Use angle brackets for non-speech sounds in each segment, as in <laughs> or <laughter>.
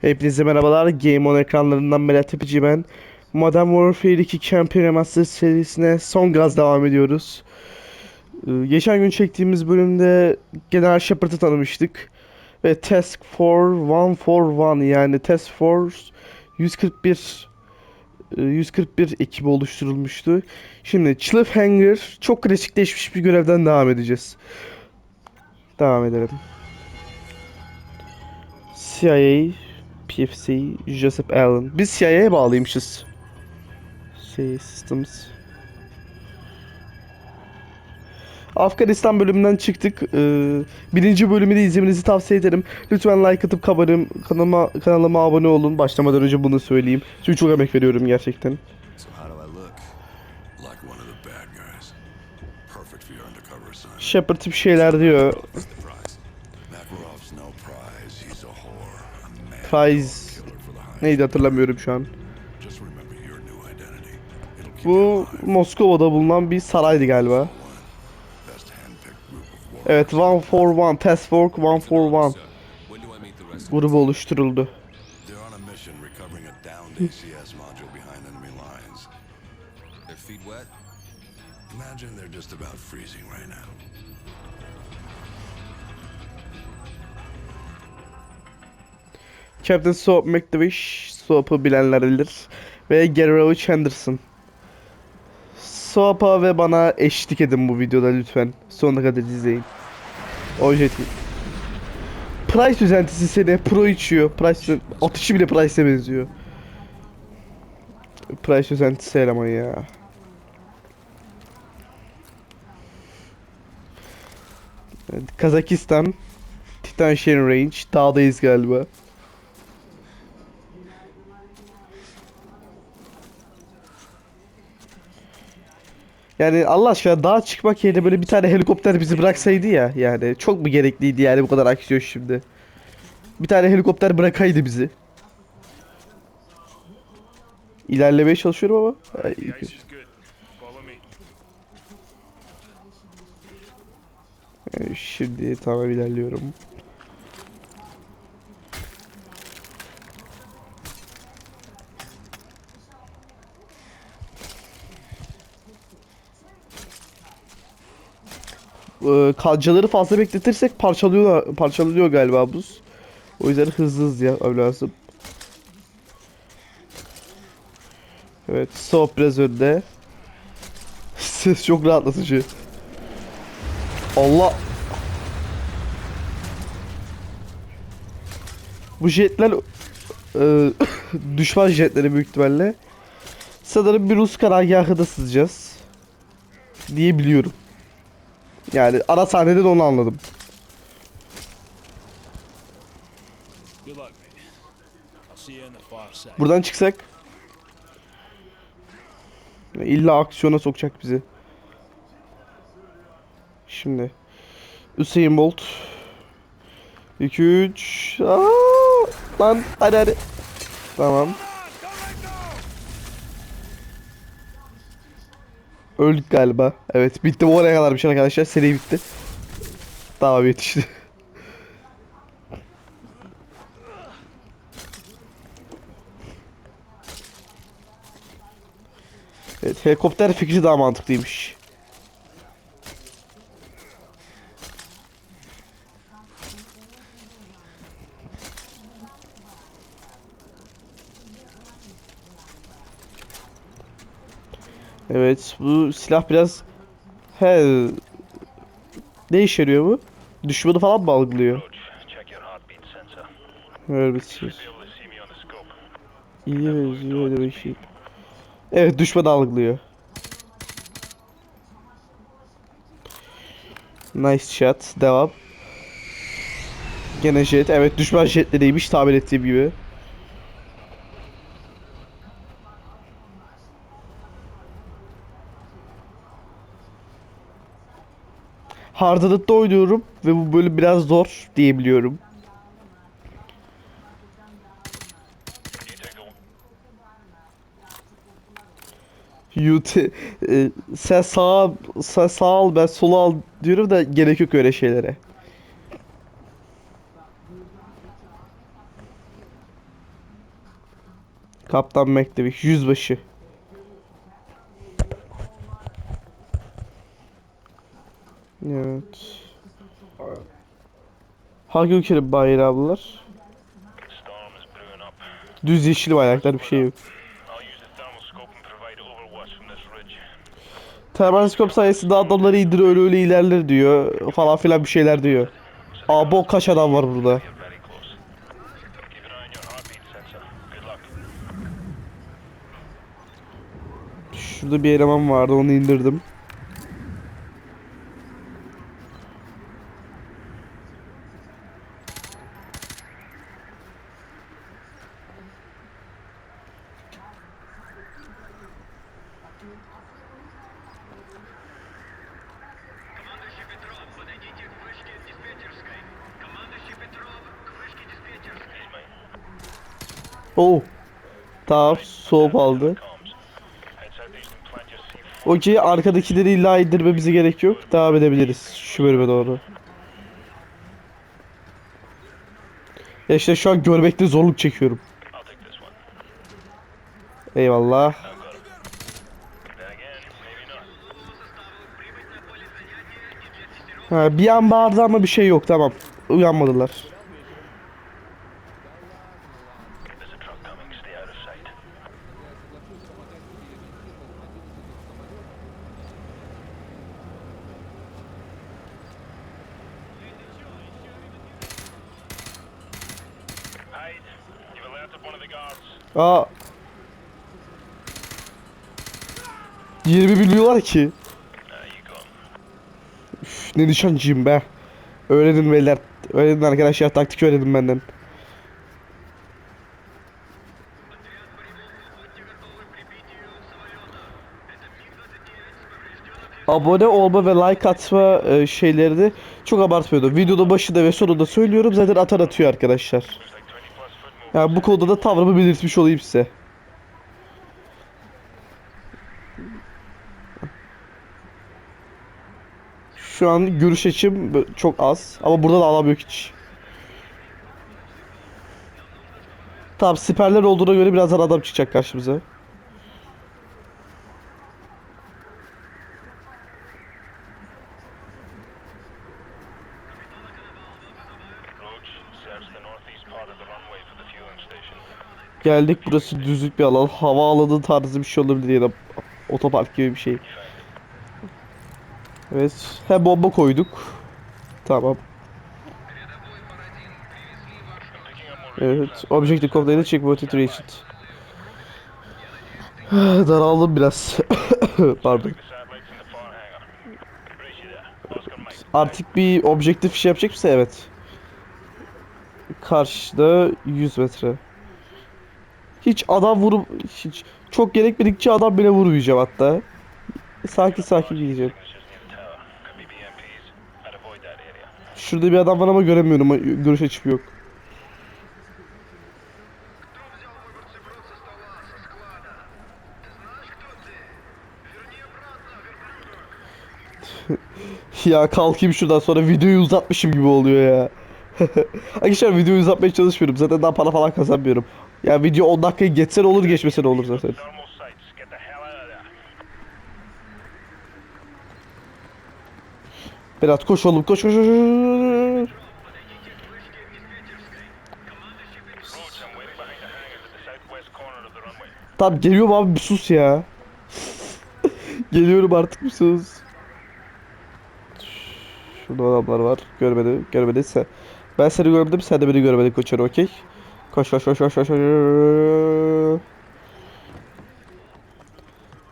Hepinize merhabalar. Game On ekranlarından Berat Tepeci ben. Modern Warfare 2 Campaign Remastered serisine son gaz devam ediyoruz. Ee, geçen gün çektiğimiz bölümde General Shepard'ı tanımıştık. Ve Task Force 141 yani Task Force 141 e, 141 ekibi oluşturulmuştu. Şimdi Cliffhanger çok klasikleşmiş bir görevden devam edeceğiz. Devam edelim. CIA, PFC, Joseph Allen. Biz CIA'ye bağlıymışız. CIA Systems. Afganistan bölümünden çıktık. Ee, birinci bölümü de izlemenizi tavsiye ederim. Lütfen like atıp kabarım, kanalıma, kanalıma abone olun. Başlamadan önce bunu söyleyeyim. Çünkü çok emek veriyorum gerçekten. Shepard bir şeyler diyor. Prize? Neydi hatırlamıyorum şu an. Bu. Moskova'da bulunan bir saraydı galiba. Evet, One for One, Task Force One for One grubu oluşturuldu. Imagine they're just about freezing right now. Captain Soap McTavish, Soap'ı bilenler bilir. Ve Gary Henderson. Soap'a ve bana eşlik edin bu videoda lütfen. Sonuna kadar izleyin. Objeti. Price düzentisi seni pro içiyor. Price atışı bile Price'e benziyor. Price düzentisi eleman ya. Kazakistan Titan Shen Range dağdayız galiba. Yani Allah aşkına dağa çıkmak yerine böyle bir tane helikopter bizi bıraksaydı ya yani çok mu gerekliydi yani bu kadar aksiyon şimdi. Bir tane helikopter bırakaydı bizi. İlerlemeye çalışıyorum ama. Ay. Ee, Şimdi tamam ilerliyorum. Ee, kancaları fazla bekletirsek parçalıyor parçalıyor galiba buz. O yüzden hızlı hızlı yapmam lazım. Evet, soğuk biraz önde. <laughs> Ses çok rahatlatıcı. Allah. Bu jetler e, <laughs> düşman jetleri büyük ihtimalle. Sanırım bir Rus karargahı da sızacağız. Diye biliyorum. Yani ara sahnede de onu anladım. Buradan çıksak illa aksiyona sokacak bizi. Şimdi Hüseyin Bolt 2 3 lan hadi hadi. Tamam. Öldük galiba. Evet bitti bu oraya kadar bir şey arkadaşlar. Seri bitti. Tamam yetişti. <laughs> Evet, helikopter fikri daha mantıklıymış. Evet, bu silah biraz he ne işe yarıyor bu? Düşmanı falan mı algılıyor? Evet, bir şey. İyi benziyor öyle bir şey. Evet düşmanı algılıyor. Nice shot. Devam. Gene jet. Evet düşman jetleriymiş tahmin ettiğim gibi. Hardlıkta oynuyorum ve bu bölüm biraz zor diyebiliyorum. UT e, sen sağ sen sağ al ben sola al diyorum da gerek yok öyle şeylere. Kaptan McDavid. Yüzbaşı. Evet. Hangi ülkenin bayrağı bunlar? Düz yeşil bayraklar bir şey yok. Termoskop sayesinde adamları indir öyle öyle ilerler diyor. Falan filan bir şeyler diyor. Aa bok kaç adam var burada. Şurada bir eleman vardı onu indirdim. Oo. Tamam soğuk aldı. Comms. Head southeast and plant your C4. Okey arkadakileri illa indirmemize gerek yok. Devam edebiliriz şu bölüme doğru. Ya işte şu an görmekte zorluk çekiyorum. Eyvallah. Ha, bir an bağırdı ama bir şey yok tamam. Uyanmadılar. Aa. 20 biliyorlar ki. Üf, ne nişancıyım be. Öğrenin beyler. Öğrenin arkadaşlar taktik öğrenin benden. Abone olma ve like atma e, şeylerini çok abartmıyordum. Videoda başında ve sonunda söylüyorum zaten atar atıyor arkadaşlar. Yani bu konuda da tavrımı belirtmiş olayım size. Şu an görüş açım çok az ama burada da alam yok hiç. Tamam siperler olduğuna göre birazdan adam çıkacak karşımıza. Geldik burası düzlük bir alan. Havaalanı tarzı bir şey olabilir ya da otopark gibi bir şey. Evet. He bomba koyduk. Tamam. Evet. Objective code'ları checkpoint reached. <sighs> Daraldım biraz. <coughs> Pardon. Artık bir objektif şey yapacak mısın? Evet. Karşıda 100 metre. Hiç adam vurup hiç çok gerekmedikçe adam bile vurmayacağım hatta. Sakin sakin gideceğim. Şurada bir adam var ama göremiyorum. Görüş açım yok. <laughs> ya kalkayım şuradan sonra videoyu uzatmışım gibi oluyor ya. <laughs> Arkadaşlar videoyu uzatmaya çalışmıyorum. Zaten daha para falan kazanmıyorum. Ya video 10 dakikayı geçse ne olur geçmese ne olur zaten. Berat koş oğlum koş koş koş. Tamam geliyorum abi bir sus ya. <laughs> Geliyorum artık bir sus. Şurada adamlar var. Görmedi. Görmediyse. Ben seni görmedim sen de beni görmedin koçer okey. Koş koş koş koş koş. koş.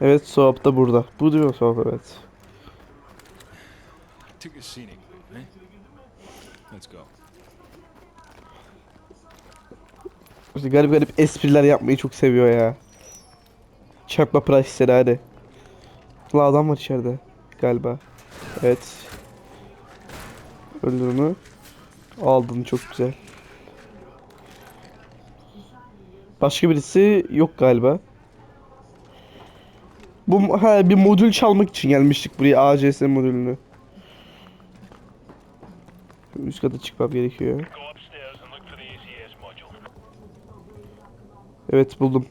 Evet soğuk da burada. Bu diyor soğuk evet. Eh? İşte garip garip espriler yapmayı çok seviyor ya. Çakma price'leri hadi. La adam var içeride galiba. Evet. Öldür onu. Aldın çok güzel. Başka birisi yok galiba. Bu ha bir modül çalmak için gelmiştik buraya ACS modülünü. Üst kata çıkmam gerekiyor. Evet buldum.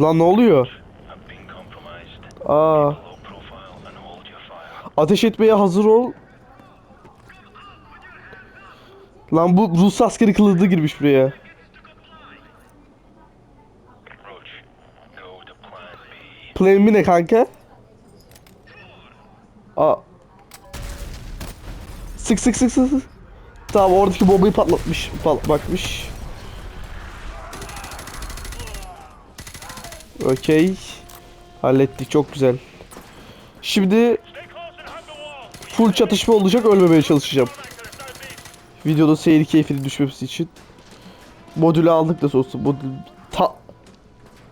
Lan ne oluyor? Aa ateş etmeye hazır ol. Lan bu Rus askeri kılığı girmiş buraya. Plan mi ne kanka? Aa. Sık sık sık. sık. Tamam oradaki bombayı patlatmış. Patlatmakmış. Okey. Hallettik çok güzel. Şimdi full çatışma olacak ölmemeye çalışacağım. Videoda seyir keyfini düşmemesi için. Modülü aldık da olsun. Modül... Ta...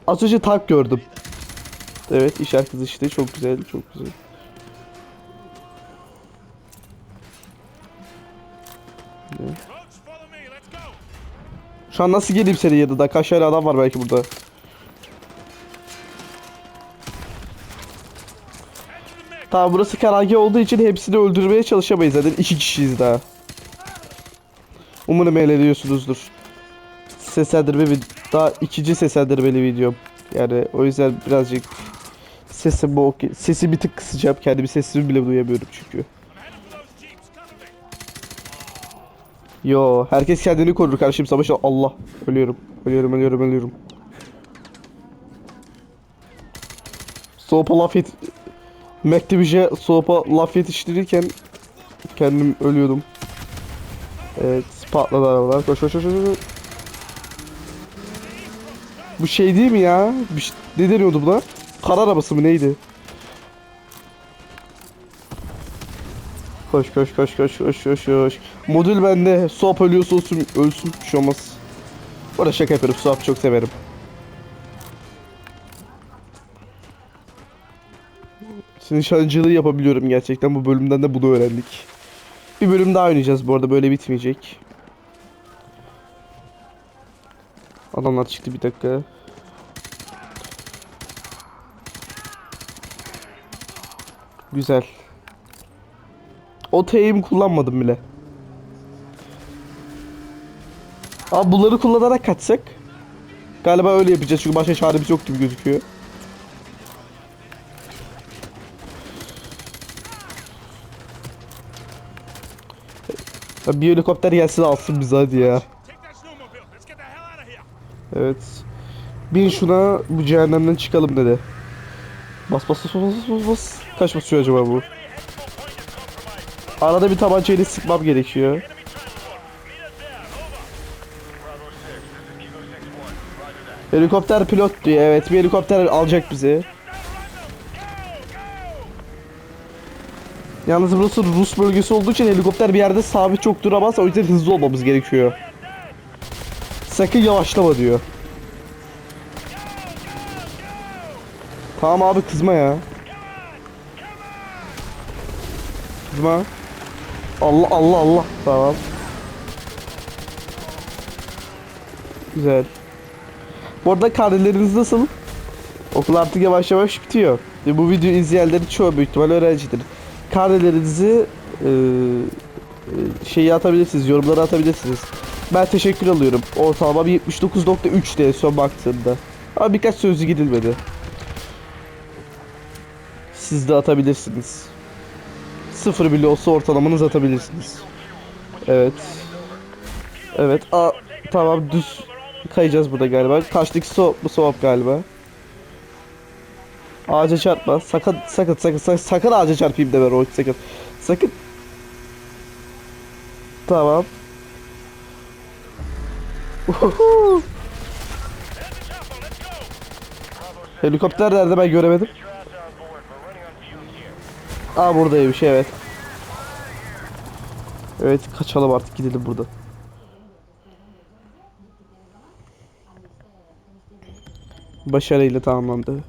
Az önce tank gördüm. Evet işaret kızı işte çok güzel çok güzel. Şu an nasıl geleyim senin yanında? Kaç tane adam var belki burada. Tamam burası karargah olduğu için hepsini öldürmeye çalışamayız zaten. iki kişiyiz daha. Umarım eğleniyorsunuzdur. Seslendirme vid- daha ikinci seslendirmeli videom. Yani o yüzden birazcık sesim bu okey. Sesi bir tık kısacağım. Kendimi sesimi bile duyamıyorum çünkü. Yo herkes kendini korur kardeşim savaşta. Allah ölüyorum. Ölüyorum ölüyorum ölüyorum. Soğupa laf yet... Mektebice soğupa laf yetiştirirken kendim ölüyordum. Evet patladı arabalar. Koş koş koş koş. Bu şey değil mi ya? Bir şey- ne deniyordu buna? Kar arabası mı neydi? Koş koş koş koş koş koş koş. Modül bende. Swap ölüyorsa olsun ölsün. Bir şey olmaz. Bu şaka yapıyorum. Swap çok severim. Nişancılığı yapabiliyorum gerçekten. Bu bölümden de bunu öğrendik. Bir bölüm daha oynayacağız bu arada. Böyle bitmeyecek. Adamlar çıktı bir dakika. Güzel. O T'yi kullanmadım bile. Abi bunları kullanarak kaçsak. Galiba öyle yapacağız çünkü başka çaremiz yok gibi gözüküyor. Bir helikopter gelsin alsın bizi hadi ya. Evet. Bin şuna bu cehennemden çıkalım dedi. Bas bas bas bas bas bas. Kaç basıyor acaba bu? Arada bir tabancayla sıkmam gerekiyor. Helikopter pilot diyor. Evet bir helikopter alacak bizi. Yalnız burası Rus bölgesi olduğu için helikopter bir yerde sabit çok duramaz. O yüzden hızlı olmamız gerekiyor. Sakın yavaşlama diyor. Tamam abi kızma ya. Kızma. Allah Allah Allah. Tamam. Güzel. Bu arada karneleriniz nasıl? Okul artık yavaş yavaş bitiyor. Bu videoyu izleyenlerin çoğu büyük ihtimal öğrencidir. Karnelerinizi eee şeyi atabilirsiniz, yorumlara atabilirsiniz. Ben teşekkür alıyorum. Ortalama bir 79.3 diye son baktığımda. Ama birkaç sözü gidilmedi. Siz de atabilirsiniz. Sıfır bile olsa ortalamanız atabilirsiniz. Evet. Evet. A tamam düz kayacağız burada galiba. Karşıdaki soğuk bu soğuk galiba. Ağaca çarpma. Sakın sakın sakın sakın, sakın ağaca çarpayım deme Roy sakın. Sakın. Tamam. Uhuhu. Helikopter nerede ben göremedim. Aa buradaymış evet. Evet kaçalım artık gidelim burada. Başarıyla tamamlandı.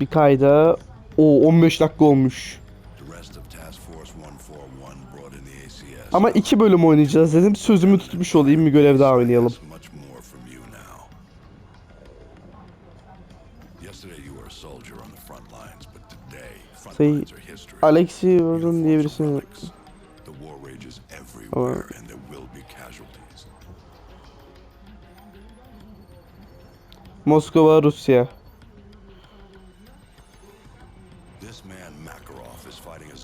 Bir kayda o 15 dakika olmuş. The rest of Task Force 141 brought in the ACS. Ama iki bölüm oynayacağız dedim. Sözümü tutmuş olayım bir görev daha oynayalım. More from you now. Yesterday you were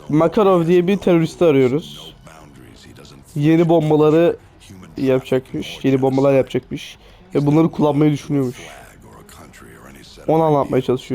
Makarov diye bir teröristi arıyoruz. Yeni bombaları yapacakmış. Yeni bombalar yapacakmış. Ve bunları kullanmayı düşünüyormuş. Onu anlatmaya çalışıyor.